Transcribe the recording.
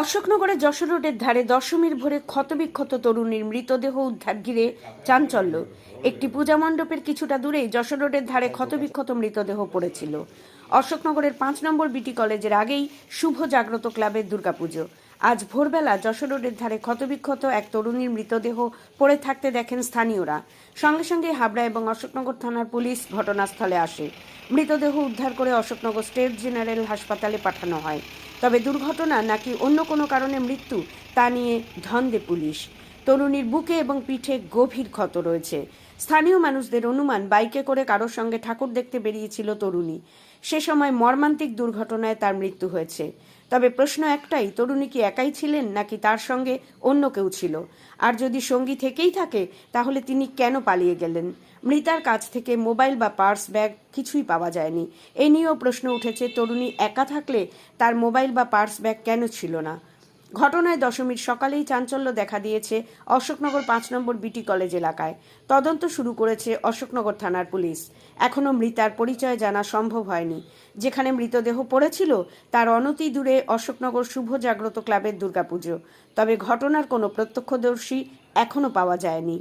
অশোকনগরের যশোর রোডের ধারে দশমীর ভোরে ক্ষতবিক্ষত তরুণীর মৃতদেহ উদ্ধার ঘিরে চাঞ্চল্য। একটি পূজা মণ্ডপের কিছুটা দূরেই যশোর রোডের ধারে ক্ষতবিক্ষত মৃতদেহ পড়েছিল। অশোকনগরের পাঁচ নম্বর বিটি কলেজের আগেই শুভ জাগ্রত ক্লাবের দুর্গাপুজো। আজ ভোরবেলা যশোর রোডের ধারে ক্ষতবিক্ষত এক তরুণীর মৃতদেহ পড়ে থাকতে দেখেন স্থানীয়রা। সঙ্গে সঙ্গে হাবড়া এবং অশোকনগর থানার পুলিশ ঘটনাস্থলে আসে। মৃতদেহ উদ্ধার করে অশোকনগর স্টেট জেনারেল হাসপাতালে পাঠানো হয়। তবে দুর্ঘটনা নাকি অন্য কোনো কারণে মৃত্যু তা নিয়ে ধন্দে পুলিশ। তরুণীর বুকে এবং পিঠে গভীর ক্ষত রয়েছে। স্থানীয় মানুষদের অনুমান, বাইকে করে কারোর সঙ্গে ঠাকুর দেখতে বেরিয়েছিল তরুণী। সে সময় মর্মান্তিক দুর্ঘটনায় তার মৃত্যু হয়েছে। তবে প্রশ্ন একটাই, তরুণী কি একাই ছিলেন নাকি তার সঙ্গে অন্য কেউ ছিল? আর যদি সঙ্গী থেকেই থাকে, তাহলে তিনি কেন পালিয়ে গেলেন? মৃতার কাছ থেকে মোবাইল বা পার্স ব্যাগ কিছুই পাওয়া যায়নি। এ নিয়েও প্রশ্ন উঠেছে, তরুণী একা থাকলে তার মোবাইল বা পার্স ব্যাগ কেন ছিল না? ঘটনায় দশমীর সকালেই চাঞ্চল্য দেখা দিয়েছে অশোকনগর পাঁচ নম্বর বিটি কলেজ এলাকায়। তদন্ত শুরু করেছে অশোকনগর থানার পুলিশ। এখনও মৃতার পরিচয় জানা সম্ভব হয়নি। যেখানে মৃতদেহ পড়েছিল, তার অনতি দূরে অশোকনগর শুভ জাগ্রত ক্লাবের দুর্গাপুজো। তবে ঘটনার কোনো প্রত্যক্ষদর্শী এখনও পাওয়া যায়নি।